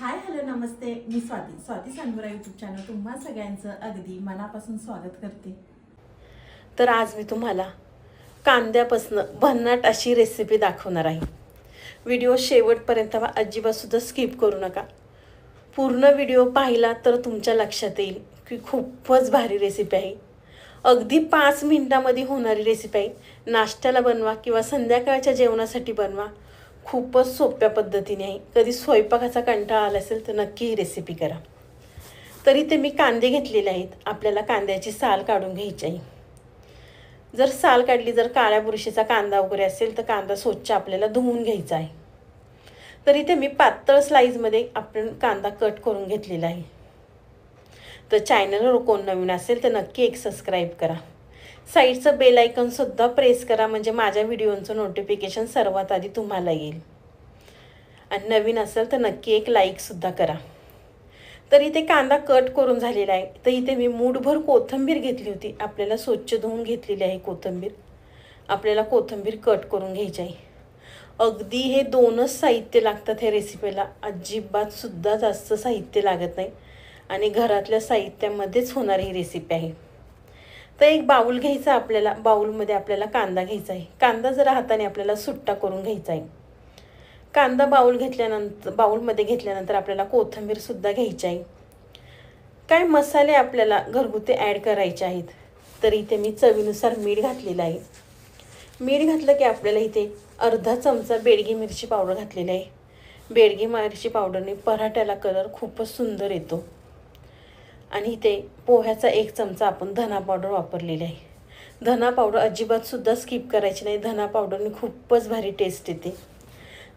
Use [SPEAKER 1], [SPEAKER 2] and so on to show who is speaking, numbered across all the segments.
[SPEAKER 1] हाय hello नमस्ते. मी स्वाती. स्वाती सांगुरा यूट्यूब चॅनल तुम्हा सगळ्यांचं अगदी मनापासून स्वागत करते.
[SPEAKER 2] तर आज मी तुम्हाला कांद्यापासनं भन्नाट अशी रेसिपी दाखवणार आहे. व्हिडिओ शेवटपर्यंत अजिबातसुद्धा स्किप करू नका. पूर्ण व्हिडिओ पाहिला तर तुमच्या लक्षात येईल की खूपच भारी रेसिपी आहे. अगदी पाच मिनटामध्ये होणारी रेसिपी आहे. नाश्त्याला बनवा किंवा संध्याकाळच्या जेवणासाठी बनवा. खूपच सोप्या पद्धतीने आहे. कधी स्वयंपाकाचा कंटाळा आला असेल तर नक्की ही रेसिपी करा. तरी ते मी कांदे घेतलेले आहेत. आपल्याला कांद्याची साल काढून घ्यायची आहे. जर साल काढली जर काळ्या बुरशीचा कांदा वगैरे असेल तर कांदा स्वच्छ आपल्याला धुवून घ्यायचा आहे. तर इथे मी पातळ स्लाईजमध्ये आपण कांदा कट करून घेतलेला आहे. तर चॅनलवर कोण नवीन असेल तर नक्की एक सबस्क्राईब करा. साईडचं बेल आयकनसुद्धा प्रेस करा म्हणजे माझ्या व्हिडिओचं नोटिफिकेशन सर्वात आधी तुम्हाला येईल. आणि नवीन असेल तर नक्की एक लाईकसुद्धा करा. तर इथे कांदा कट करून झालेला आहे. तर इथे मी मूठभर कोथिंबीर घेतली होती. आपल्याला स्वच्छ धुवून घेतलेली आहे कोथिंबीर. आपल्याला कोथिंबीर कट करून घ्यायची आहे. अगदी हे दोनच साहित्य लागतात ह्या रेसिपीला अजिबातसुद्धा जास्त साहित्य लागत नाही. आणि घरातल्या साहित्यामध्येच होणारी ही रेसिपी आहे. तर एक बाऊल घ्यायचा आपल्याला बाऊलमध्ये आपल्याला कांदा घ्यायचा आहे. कांदा जरा हाताने आपल्याला सुट्टा करून घ्यायचा आहे. कांदा बाऊल घेतल्यानंतर बाऊलमध्ये घेतल्यानंतर आपल्याला कोथिंबीरसुद्धा घ्यायची आहे. काय मसाले आपल्याला घरगुती ॲड करायचे आहेत तर इथे मी चवीनुसार मीठ घातलेलं आहे. मीठ घातलं की आपल्याला इथे अर्धा चमचा बेडगी मिरची पावडर घातलेली आहे. बेडगी मिरची पावडरने पराठ्याला कलर खूपच सुंदर येतो. आणि इथे पोह्याचा एक चमचा आपण धना पावडर वापरलेली आहे. धना पावडर अजिबातसुद्धा स्किप करायची नाही. धना पावडरने खूपच भारी टेस्ट येते.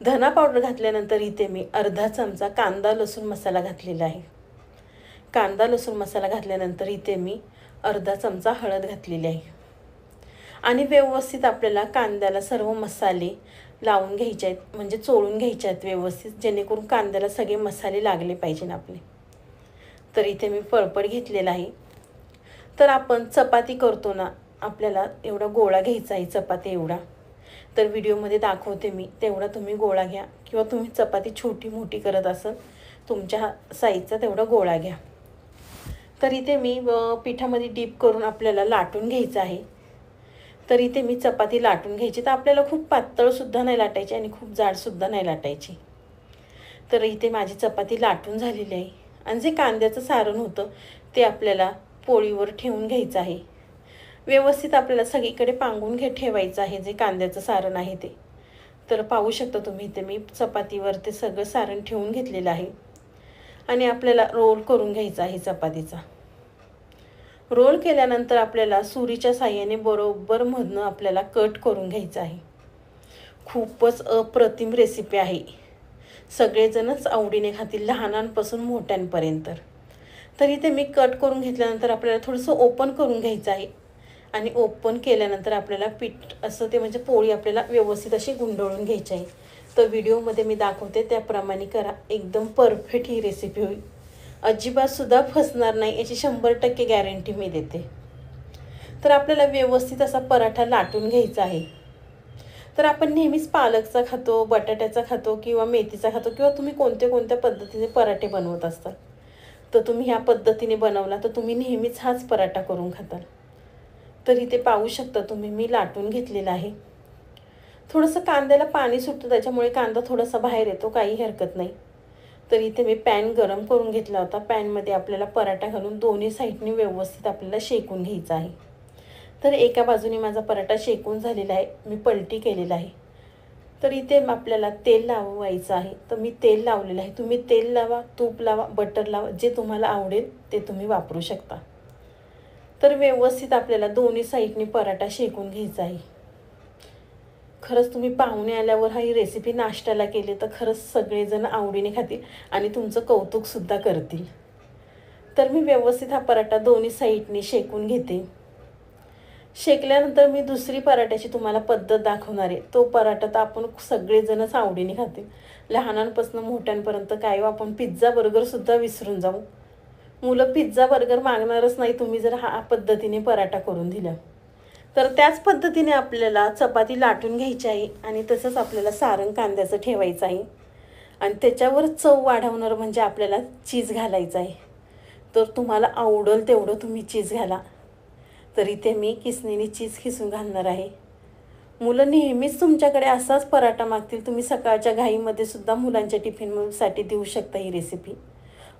[SPEAKER 2] धना पावडर घातल्यानंतर इथे मी अर्धा चमचा कांदा लसूण मसाला घातलेला आहे. कांदा लसूण मसाला घातल्यानंतर इथे मी अर्धा चमचा हळद घातलेली आहे. आणि व्यवस्थित आपल्याला कांद्याला सर्व मसाले लावून घ्यायचे आहेत. म्हणजे चोळून घ्यायचे आहेत व्यवस्थित जेणेकरून कांद्याला सगळे मसाले लागले पाहिजे आपले. तर इथे मी पळपड घेतलेला आहे. तर आपण चपाती करतो ना आपल्याला एवढा गोळा घ्यायचा आहे चपाती एवढा. तर व्हिडिओमध्ये दाखवते मी तेवढा तुम्ही गोळा घ्या. किंवा तुम्ही चपाती छोटी मोठी करत असाल तुमच्या साईजचा तेवढा गोळा घ्या. तर इथे मी पिठामध्ये डीप करून आपल्याला लाटून घ्यायचं आहे. तर इथे मी चपाती लाटून घ्यायची. तर आपल्याला खूप पातळसुद्धा नाही लाटायची आणि खूप जाडसुद्धा नाही लाटायची. तर इथे माझी चपाती लाटून झालेली आहे. आणि जे कांद्याचं सारण होतं ते आपल्याला पोळीवर ठेवून घ्यायचं आहे. व्यवस्थित आपल्याला सगळीकडे पांगून घे ठेवायचं आहे जे कांद्याचं सारण आहे ते. तर पाहू शकता तुम्ही इथे मी चपातीवर ते सगळं सारण ठेवून घेतलेलं आहे. आणि आपल्याला रोल करून घ्यायचा आहे चपातीचा. रोल केल्यानंतर आपल्याला सुरीच्या साह्याने बरोबर मधनं आपल्याला कट करून घ्यायचं आहे. खूपच अप्रतिम रेसिपी आहे. सगळेजणच आवडीने खातील लहानांपासून मोठ्यांपर्यंत. तर इथे मी कट करून घेतल्यानंतर आपल्याला थोडंसं ओपन करून घ्यायचं आहे. आणि ओपन केल्यानंतर आपल्याला पीठ असं ते म्हणजे पोळी आपल्याला व्यवस्थित अशी गुंडळून घ्यायची आहे. तर व्हिडिओमध्ये मी दाखवते त्याप्रमाणे करा. एकदम परफेक्ट ही रेसिपी होईल. अजिबातसुद्धा फसणार नाही याची शंभर टक्के गॅरंटी मी देते. तर आपल्याला व्यवस्थित असा पराठा लाटून घ्यायचा आहे. तर आपण नेहमीच पालकचा खातो बटाट्याचा खातो किंवा मेथीचा खातो किंवा तुम्ही कोणत्या कोणत्या पद्धतीने पराठे बनवत असताल. तर तुम्ही ह्या पद्धतीने बनवला तर तुम्ही नेहमीच हाच पराठा करून खाताल. तर इथे पाहू शकता तुम्ही मी लाटून घेतलेला आहे. थोडंसं कांद्याला पाणी सुटतं त्याच्यामुळे कांदा थोडासा बाहेर येतो काही हरकत नाही. तर इथे मी पॅन गरम करून घेतला होता. पॅनमध्ये आपल्याला पराठा घालून दोन्ही साईडने व्यवस्थित आपल्याला शेकून घ्यायचा आहे. तर एका बाजूने माझा पराठा शेकून झालेला आहे. मी पलटी केलेला आहे. तर इथे आपल्याला तेल लावायचं आहे. तर मी तेल लावलेलं आहे. तुम्ही तेल लावा तूप लावा बटर लावा जे तुम्हाला आवडेल ते तुम्ही वापरू शकता. तर व्यवस्थित आपल्याला दोन्ही साईडने पराठा शेकून घ्यायचा आहे. खरंच तुम्ही पाहुणे आल्यावर हा ही रेसिपी नाश्त्याला केली तर खरंच सगळेजण आवडीने खातील आणि तुमचं कौतुकसुद्धा करतील. तर मी व्यवस्थित हा पराठा दोन्ही साईडने शेकून घेते. शेकल्यानंतर मी दुसरी पराठ्याची तुम्हाला पद्धत दाखवणार आहे. तो पराठा तर आपण सगळेजणच आवडीने खातील. लहानांपासून मोठ्यांपर्यंत काय हो, आपण पिझ्झा बर्गरसुद्धा विसरून जाऊ. मुलं पिझ्झा बर्गर मागणारच नाही तुम्ही जर हा पद्धतीने पराठा करून दिला. तर त्याच पद्धतीने आपल्याला चपाती लाटून घ्यायची आहे आणि तसंच आपल्याला सारण कांद्याचं ठेवायचं आहे. आणि त्याच्यावर चव वाढवणार म्हणजे आपल्याला चीज घालायचं आहे. तर तुम्हाला आवडेल तेवढं तुम्ही चीज घाला. तर इथे मी किसणीने चीज खिसून घालणार आहे. मुलं नेहमीच तुमच्याकडे असाच पराठा मागतील तुम्ही सकाळच्या घाईमध्ये सुद्धा मुलांच्या टिफिनसाठी देऊ शकता ही रेसिपी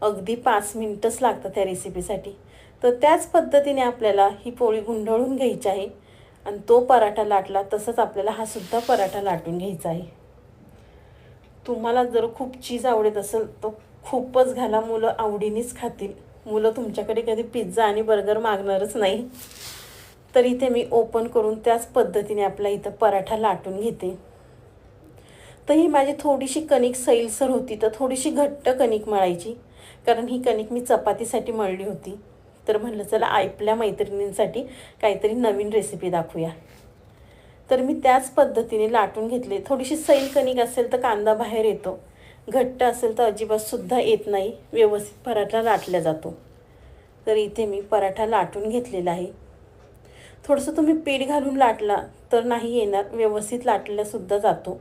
[SPEAKER 2] अगदी पाच मिनटंच लागतात त्या रेसिपीसाठी तर त्याच पद्धतीने आपल्याला ही पोळी गुंढळून घ्यायची आहे. आणि तो पराठा लाटला तसंच आपल्याला हा सुद्धा पराठा लाटून घ्यायचा आहे. तुम्हाला जर खूप चीज आवडत असेल तर खूपच घाला. मुलं आवडीनेच खातील. मुलं तुमच्याकडे कधी पिझ्झा आणि बर्गर मागणारच नाही. तर इथे मी ओपन करून त्याच पद्धतीने आपला इथं पराठा लाटून घेते. तर ही माझी थोडीशी कणिक सैलसर होती तर थोडीशी घट्ट कणिक मळायची कारण ही कणिक मी चपातीसाठी मळली होती. तर म्हणलं चला आपल्या मैत्रिणींसाठी काहीतरी नवीन रेसिपी दाखवूया. तर मी त्याच पद्धतीने लाटून घेतले. थोडीशी सैल कणिक असेल तर कांदा बाहेर येतो. घट्ट असेल तर अजिबातसुद्धा येत नाही. व्यवस्थित पराठा लाटला जातो. तर इथे मी पराठा लाटून घेतलेला आहे. थोडंसं तुम्ही पीठ घालून लाटला तर नाही येणार. व्यवस्थित लाटल्यासुद्धा जातो.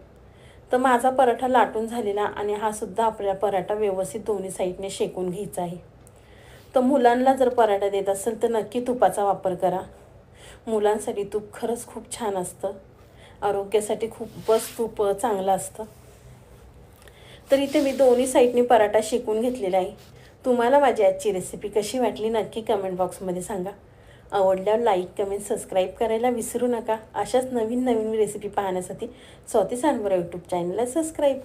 [SPEAKER 2] तर माझा पराठा लाटून झालेला आणि हा सुद्धा आपला पराठा व्यवस्थित दोन्ही साईडने शेकून घ्यायचा आहे. तर मुलांना जर पराठा देत असेल तर नक्की तुपाचा वापर करा. मुलांसाठी तूप खरंच खूप छान असतं. आरोग्यासाठी खूपच तूप चांगलं असतं. तर इथे मी दोन्ही साईडने पराठा शिकून घेतलेला आहे. तुम्हाला माझी आजची रेसिपी कशी वाटली नक्की कमेंट बॉक्समध्ये सांगा. आवडल्यावर लाईक कमेंट सबस्क्राईब करायला विसरू नका. अशाच नवीन नवीन रेसिपी पाहण्यासाठी स्वाती सांडवर यूट्यूब चॅनलला सबस्क्राईब